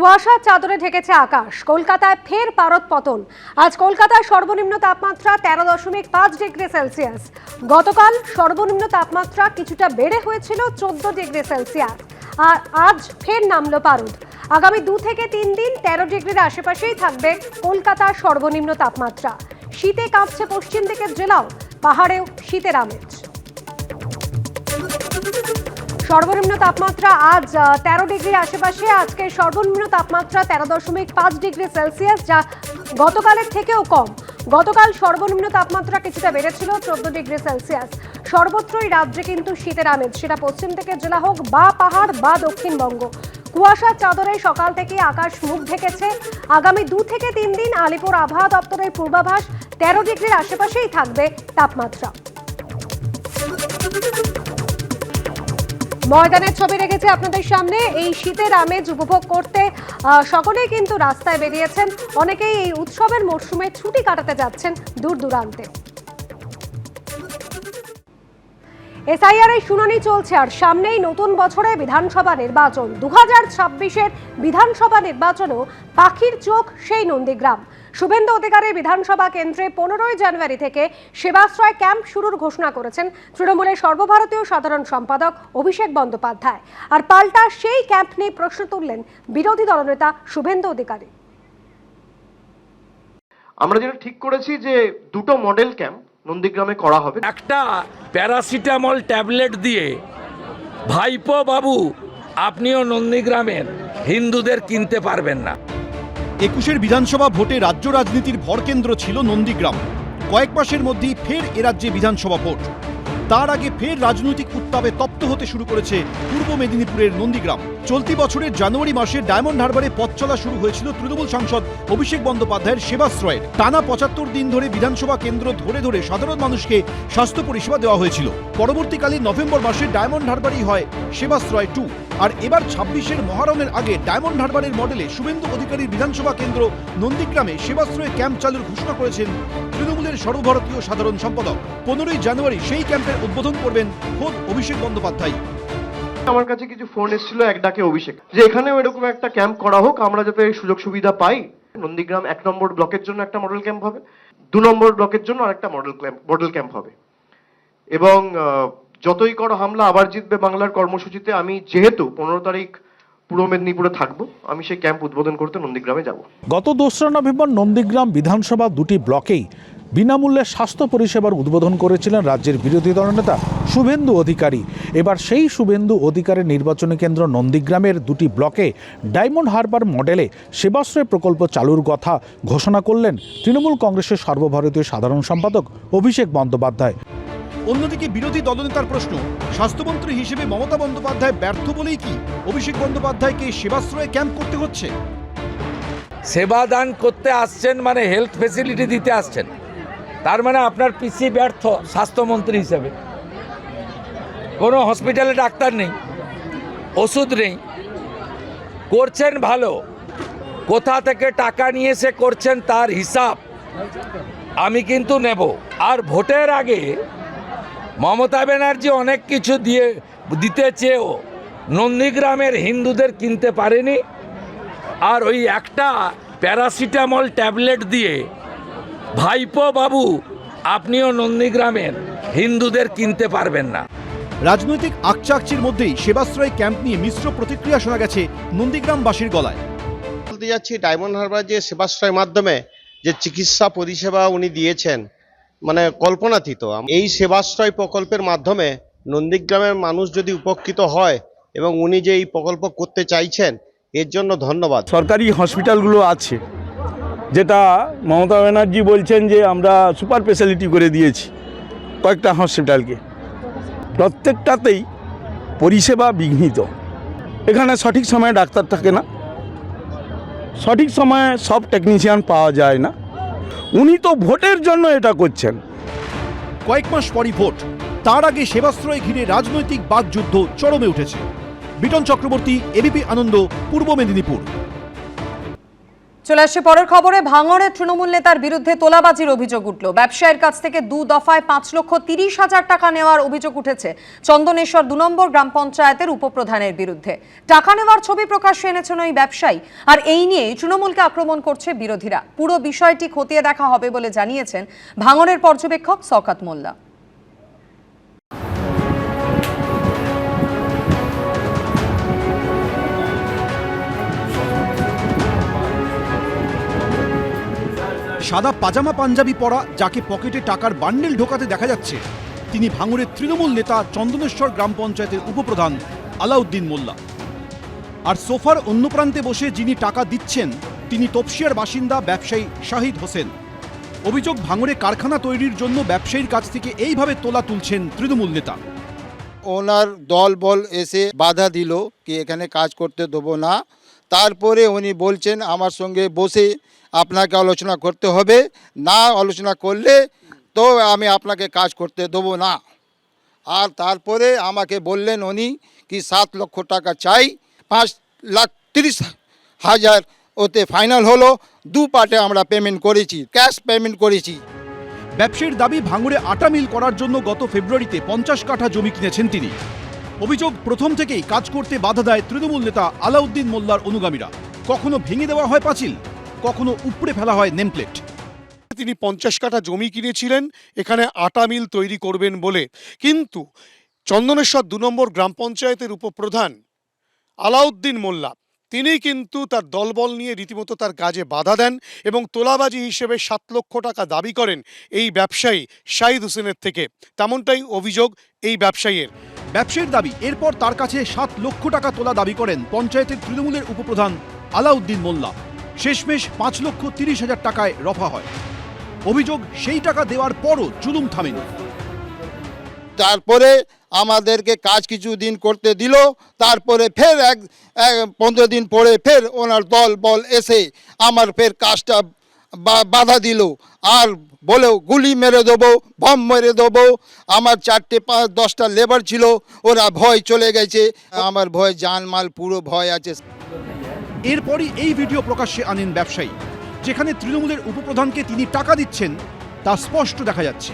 কুয়াশা চাদরে ঢেকেছে আকাশ। কলকাতায় ফের পারদ পতন। আজ কলকাতায় সর্বনিম্ন তাপমাত্রা তেরো দশমিক পাঁচ ডিগ্রি সেলসিয়াস। গতকাল সর্বনিম্ন তাপমাত্রা কিছুটা বেড়ে হয়েছিল চোদ্দ ডিগ্রি সেলসিয়াস। আর আজ ফের নামলো পারদ। আগামী দু থেকে তিন দিন তেরো ডিগ্রির আশেপাশেই থাকবে কলকাতার সর্বনিম্ন তাপমাত্রা। শীতে কাঁপছে পশ্চিম দিকের জেলাও। পাহাড়েও শীতের আমেজ। সর্বনিম্ন তাপমাত্রা আজ তেরো ডিগ্রি আশেপাশে। আজকে সর্বনিম্ন তাপমাত্রা তেরো দশমিক পাঁচ ডিগ্রি সেলসিয়াস, যা গতকালের থেকেও কম। গতকাল সর্বনিম্ন তাপমাত্রা কিছুটা বেড়েছিল, চোদ্দ ডিগ্রি সেলসিয়াস। সর্বত্রই রাজ্যে কিন্তু শীতের আমেজ। সেটা পশ্চিম থেকে জেলা হোক বা পাহাড় বা দক্ষিণবঙ্গ। কুয়াশার চাদরে সকাল থেকে আকাশ মুখ ঢেকেছে। আগামী দু থেকে তিন দিন আলিপুর আবহাওয়া দপ্তরের পূর্বাভাস, তেরো ডিগ্রির আশেপাশেই থাকবে তাপমাত্রা। ময়দানের ছবি রেখেছি আপনাদের সামনে। এই শীতের আমেজ উপভোগ করতে সকলেই কিন্তু রাস্তায় বেরিয়েছেন। অনেকেই এই উৎসবের মরশুমে ছুটি কাটাতে যাচ্ছেন দূর দূরান্তে। এসআইআর এর শুনানি চলছে আর সামনেই নতুন বছরে বিধানসভা নির্বাচন। দু হাজার ছাব্বিশের বিধানসভা নির্বাচনেও পাখির চোখ সেই নন্দীগ্রাম। শুভেন্দু অধিকারী বিধানসভা কেন্দ্রে পনেরোই জানুয়ারি থেকে সেবাশ্রয় ক্যাম্প শুরুর ঘোষণা করেছেন তৃণমূলের সর্বভারতীয় সাধারণ সম্পাদক অভিষেক বন্দ্যোপাধ্যায়। আর পাল্টা সেই ক্যাম্প নিয়ে প্রশ্ন তুললেন বিরোধী দলনেতা শুভেন্দু অধিকারী। আমরা যেটা ঠিক করেছি যে দুটো মডেল ক্যাম্প নন্দীগ্রামে করা হবে। একটা প্যারাসিটামল ট্যাবলেট দিয়ে ভাইপো বাবু আপনিও নন্দীগ্রামের হিন্দুদের কিনতে পারবেন না। একুশের বিধানসভা ভোটে রাজ্য রাজনীতির ভরকেন্দ্র ছিল নন্দীগ্রাম। কয়েক মাসের মধ্যেই ফের এ রাজ্যে বিধানসভা ভোট। তার আগে ফের রাজনৈতিক উত্তাপে তপ্ত হতে শুরু করেছে পূর্ব মেদিনীপুরের নন্দীগ্রাম। চলতি বছরের জানুয়ারি মাসে ডায়মন্ড হারবারে পথ চলা শুরু হয়েছিল তৃণমূল সাংসদ অভিষেক বন্দ্যোপাধ্যায়ের সেবাশ্রয়ের। টানা পঁচাত্তর দিন ধরে বিধানসভা কেন্দ্র ধরে ধরে সাধারণ মানুষকে স্বাস্থ্য পরিষেবা দেওয়া হয়েছিল। পরবর্তীকালে নভেম্বর মাসে ডায়মন্ড হারবারই হয় সেবাশ্রয় টু। আর এবার ছাব্বিশের মহারণের আগে ডায়মন্ড হারবারের মডেলে শুভেন্দু অধিকারীর বিধানসভা কেন্দ্র নন্দীগ্রামে সেবাশ্রয় ক্যাম্প চালুর ঘোষণা করেছেন তৃণমূলের সর্বভারতীয় সাধারণ সম্পাদক। পনেরোই জানুয়ারি সেই ক্যাম্পের উদ্বোধন করবেন খোদ অভিষেক বন্দ্যোপাধ্যায়। আমার কাছে কিছু ফোন এসেছিল, এক ডাকে অভিষেক। যে এখানেও এরকম একটা ক্যাম্প করা হোক, আমরা যাতে সুযোগ সুবিধা পাই। নন্দীগ্রাম এক নম্বর ব্লকের জন্য একটা মডেল ক্যাম্প হবে, দু নম্বর ব্লকের জন্য আরেকটা মডেল ক্যাম্প মডেল ক্যাম্প হবে। এবং যতই করো হামলা, আবার জিতবে বাংলার কর্মসূচিতে আমি যেহেতু পনেরো তারিখ পূর্ব মেদিনীপুরে থাকব। আমি সেই ক্যাম্প উদ্বোধন করতে নন্দীগ্রামে যাব। গত দোসরা নভেম্বর নন্দীগ্রাম বিধানসভা দুটি ব্লকেই বিনামূল্যে স্বাস্থ্য পরিষেবার উদ্বোধন করেছিলেন রাজ্যের বিরোধী দলনেতা শুভেন্দু অধিকারী। এবার সেই শুভেন্দু অধিকারের নির্বাচনী কেন্দ্র নন্দীগ্রামের দুটি ব্লকে ডায়মন্ড হারবার মডেলে সেবাশ্রয় প্রকল্প চালুর কথা ঘোষণা করলেন তৃণমূল কংগ্রেসের সর্বভারতীয় সাধারণ সম্পাদক অভিষেক বন্দ্যোপাধ্যায়। অন্যদিকে বিরোধী দলনেতার প্রশ্ন, স্বাস্থ্যমন্ত্রী হিসেবে মমতা বন্দ্যোপাধ্যায় ব্যর্থ বলেই কি অভিষেক বন্দ্যোপাধ্যায়কে সেবাশ্রয়ে ক্যাম্প করতে হচ্ছে? সেবা দান করতে আসছেন মানে হেলথ ফেসিলিটি দিতে আসছেন। তার মানে আপনার পিসি ব্যর্থ স্বাস্থ্যমন্ত্রী হিসেবে। কোনো হসপিটালে ডাক্তার নেই, ওষুধ নেই। করছেন ভালো, কোথা থেকে টাকা নিয়ে সে করছেন তার হিসাব আমি কিন্তু নেব। আর ভোটের আগে মমতা ব্যানার্জি অনেক কিছু দিয়ে দিতে চেয়েও নন্দীগ্রামের হিন্দুদের কিনতে পারেনি। আর ওই একটা প্যারাসিটামল ট্যাবলেট দিয়ে ভাইপো বাবু আপনিও নন্দীগ্রামের হিন্দুদের কিনতে পারবেন না। রাজনৈতিক আকচাকচির মধ্যেই সেবাশ্রয় ক্যাম্প নিয়ে মিশ্র প্রতিক্রিয়া শোনা গেছে নন্দীগ্রামবাসীর গলায়। বলতে যাচ্ছি ডায়মন্ড হারবার যে সেবাশ্রয়ের মাধ্যমে যে চিকিৎসা পরিষেবা উনি দিয়েছেন মানে কল্পনাতীত। এই সেবাশ্রয় প্রকল্পের মাধ্যমে নন্দীগ্রামের মানুষ যদি উপকৃত হয় এবং উনি যে এই প্রকল্প করতে চাইছেন, এর জন্য ধন্যবাদ। সরকারি হসপিটালগুলো আছে, যেটা মমতা ব্যানার্জি বলছেন যে আমরা সুপার স্পেশালিটি করে দিয়েছি কয়েকটা হসপিটালকে। প্রত্যেকটাতেই পরিষেবা বিঘ্নিত। এখানে সঠিক সময়ে ডাক্তার থাকে না, সঠিক সময়ে সব টেকনিশিয়ান পাওয়া যায় না। উনি তো ভোটের জন্য এটা করছেন। কয়েক মাস পরই ভোট। তার আগে সেবাশ্রয় ঘিরে রাজনৈতিক বাকযুদ্ধ চরমে উঠেছে। বিটন চক্রবর্তী এবিপি আনন্দ, পূর্ব মেদিনীপুর। চলে আসছে পরের খবরে। ভাঙড়ে তৃণমূল নেতার বিরুদ্ধে তোলাবাজির অভিযোগ উঠল। ব্যবসায়ীর কাছ থেকে দু দফায় পাঁচ লক্ষ তিরিশ হাজার টাকা নেওয়ার অভিযোগ উঠেছে চন্দনেশ্বর দু নম্বর গ্রাম পঞ্চায়েতের উপপ্রধানের বিরুদ্ধে। টাকা নেওয়ার ছবি প্রকাশ্যে এনেছেন ওই ব্যবসায়ী। আর এই নিয়েই তৃণমূলকে আক্রমণ করছে বিরোধীরা। পুরো বিষয়টি খতিয়ে দেখা হবে বলে জানিয়েছেন ভাঙড়ের পর্যবেক্ষক শওকাত মোল্লা। সাদা পাজামা পাঞ্জাবি পরা, যাকে পকেটে টাকার বান্ডেল ঢোকাতে দেখা যাচ্ছে। তিনি ভাঙড়ের তৃণমূল নেতা চন্দনেশ্বর গ্রাম পঞ্চায়েতের উপপ্রধান আলাউদ্দিন মোল্লা। আর সোফার অন্য প্রান্তে বসে যিনি টাকা দিচ্ছেন, তিনি তপসিয়ার বাসিন্দা ব্যবসায়ী শাহিদ হোসেন। অভিযোগ, ভাঙড়ে কারখানা তৈরির জন্য ব্যবসায়ীর কাছ থেকে এইভাবে তোলা তুলছেন তৃণমূল নেতা। ওনার দল বল এসে বাধা দিল কি এখানে কাজ করতে দেবো না। তারপরে উনি বলছেন, আমার সঙ্গে বসে আপনাকে আলোচনা করতে হবে। না আলোচনা করলে তো আমি আপনাকে কাজ করতে দেবো না। আর তারপরে আমাকে বললেন উনি কি, সাত লক্ষ টাকা চাই, পাঁচ লাখ তিরিশ হাজার ওতে ফাইনাল হলো। দু পার্টে আমরা পেমেন্ট করেছি, ক্যাশ পেমেন্ট করেছি। ব্যবসায়ীর দাবি ভাঙড়ে আটা মিল করার জন্য গত ফেব্রুয়ারিতে পঞ্চাশ কাঠা জমি কিনেছেন তিনি। অভিযোগ, প্রথম থেকেই কাজ করতে বাধা দেয় তৃণমূল নেতা আলাউদ্দিন মোল্লার অনুগামীরা। কখনো ভেঙে দেওয়া হয় পাঁচিল, কখনো উপড়ে ফেলা হয় নেমপ্লেট। তিনি পঞ্চাশ কাঠা জমি কিনেছিলেন, এখানে আটা মিল তৈরি করবেন বলে। কিন্তু চন্দনেশ্বর দু নম্বর গ্রাম পঞ্চায়েতের উপপ্রধান আলাউদ্দিন মোল্লা তিনি কিন্তু তার দলবল নিয়ে রীতিমতো তার কাজে বাধা দেন এবং তোলাবাজি হিসেবে সাত লক্ষ টাকা দাবি করেন এই ব্যবসায়ী শাহিদ হোসেনের থেকে। তেমনটাই অভিযোগ এই ব্যবসায়ীর। ব্যবসায়ীর দাবি, এরপর তার কাছে সাত লক্ষ টাকা তোলা দাবি করেন পঞ্চায়েতের তৃণমূলের উপপ্রধান আলাউদ্দিন মোল্লা। শেষমেশ পাঁচ লক্ষ তিরিশ হাজার টাকায় রফা হয়। অভিযোগ, সেই টাকা দেওয়ার পরও জুলুম থামেনি। তারপরে আমাদেরকে কাজ কিছু দিন করতে দিল, তারপরে ফের এক পনেরো দিন পরে ফের ওনার দল, বল এসে আমার ফের কাজটা বাধা দিল। আর বলেও গুলি মেরে দেবো, বম মেরে দেবো। আমার চারটে পাঁচ দশটা লেবার ছিল, ওরা ভয় চলে গেছে। আমার ভয়, জানমাল পুরো ভয় আছে। এরপরই এই ভিডিও প্রকাশ্যে আনেন ব্যবসায়ী। যেখানে তৃণমূলের উপপ্রধানকে তিনি টাকা দিচ্ছেন, তা স্পষ্ট দেখা যাচ্ছে।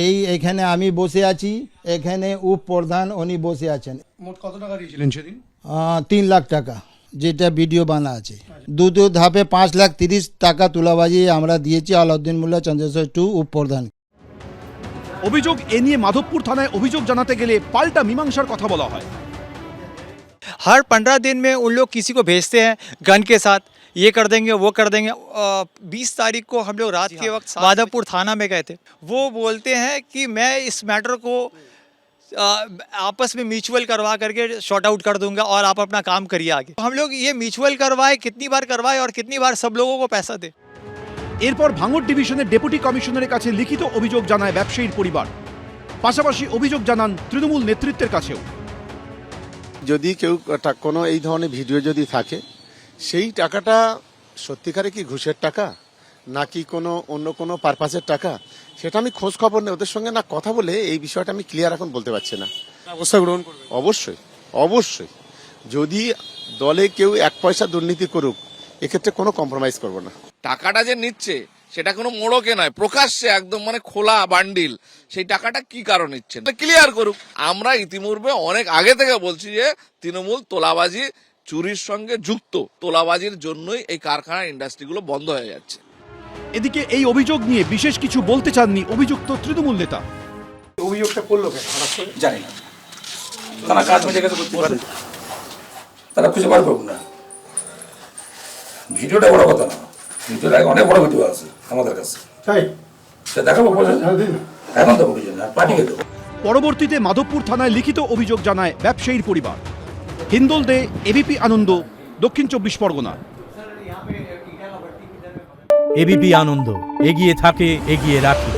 এই এখানে আমি বসে আছি এখানে উপপ্রধান উনি বসে আছেন মোট কত টাকা দিয়েছিলেন সেদিন আহ, তিন লাখ টাকা যেটা ভিডিও বানা আছে দু দু ধাপে পাঁচ লাখ তিরিশ টাকা তুলাবাজি আমরা দিয়েছি আলাউদ্দিন মোল্লা চন্দ্রেশ্বর টু উপপ্রধান অভিযোগ এ নিয়ে মাধবপুর থানায় অভিযোগ জানাতে গেলে পাল্টা মীমাংসার কথা বলা হয় हर पंद्रह दिन में उन लोग किसी को भेजते हैं गन के साथ ये कर देंगे वो कर देंगे बीस तारीख को हम लोग रात के वक्त माधवपुर थाना में गए थे वो बोलते हैं कि मैं इस मैटर को अ, आपस में म्यूचुअल करवा करके शॉर्ट आउट कर दूंगा और आप अपना काम करिए आगे हम लोग ये म्यूचुअल करवाए कितनी बार करवाए और कितनी बार सब लोगों को पैसा दे এরপর ভাঙড় ডিভিশনের ডেপুটি কমিশনারের কাছে লিখিত অভিযোগ জানায় ব্যবসায়ীর পরিবার পাশাপাশি অভিযোগ জানান তৃণমূল নেতৃত্বের কাছেও যদি কেউ টা- কোনো এই ধরনের ভিডিও যদি থাকে সেই টাকাটা সত্যিকারে কি ঘুষের টাকা? নাকি কোনো অন্য কোনো পারপাসের টাকা? সেটা আমি খোঁজ খবর নেই। ওদের সঙ্গে না কথা বলে এই বিষয়টা আমি ক্লিয়ার এখন বলতে পারছি না। ব্যবস্থা গ্রহণ করবে। অবশ্যই অবশ্যই। যদি দলে কেউ এক পয়সা দুর্নীতি করুক এক্ষেত্রে কোনো কম্প্রোমাইজ করব না। টাকাটা যে নিচ্ছে সেটা কোনো মোড়কে নয় প্রকাশ্যে একদম মানে খোলা বান্ডিল। সেই টাকাটা কি কারণ নিচ্ছে? ক্লিয়ার করুক। আমরা ইতিপূর্বে অনেক আগে থেকে বলছি যে তৃণমূল তোলাবাজি চুরির সঙ্গে যুক্ত তোলাবাজির জন্যই এই কারখানা ইন্ডাস্ট্রিগুলো বন্ধ হয়ে যাচ্ছে। এদিকে এই অভিযোগ নিয়ে বিশেষ কিছু বলতে চাননি অভিযুক্ত তৃণমূল নেতা। অভিযোগটা করল কেন জানি না। তারা কাজ মিটে গেছে করতে পারে তারা খুঁজে বার না। ভিডিওটা বড় কথা না। ভিডিওর আগে অনেক বড় ভিডিও আছে আমাদের কাছে। তাই? সে দেখাবো হ্যাঁ। এখন দেবো পাঠিয়ে দেবো। পরবর্তীতে মাধবপুর থানায় লিখিত অভিযোগ জানায় ব্যবসায়ীর পরিবার। হিন্দোল দে এবিপি আনন্দ দক্ষিণ চব্বিশ পরগনা। এবিপি আনন্দ এগিয়ে থাকে এগিয়ে রাখে।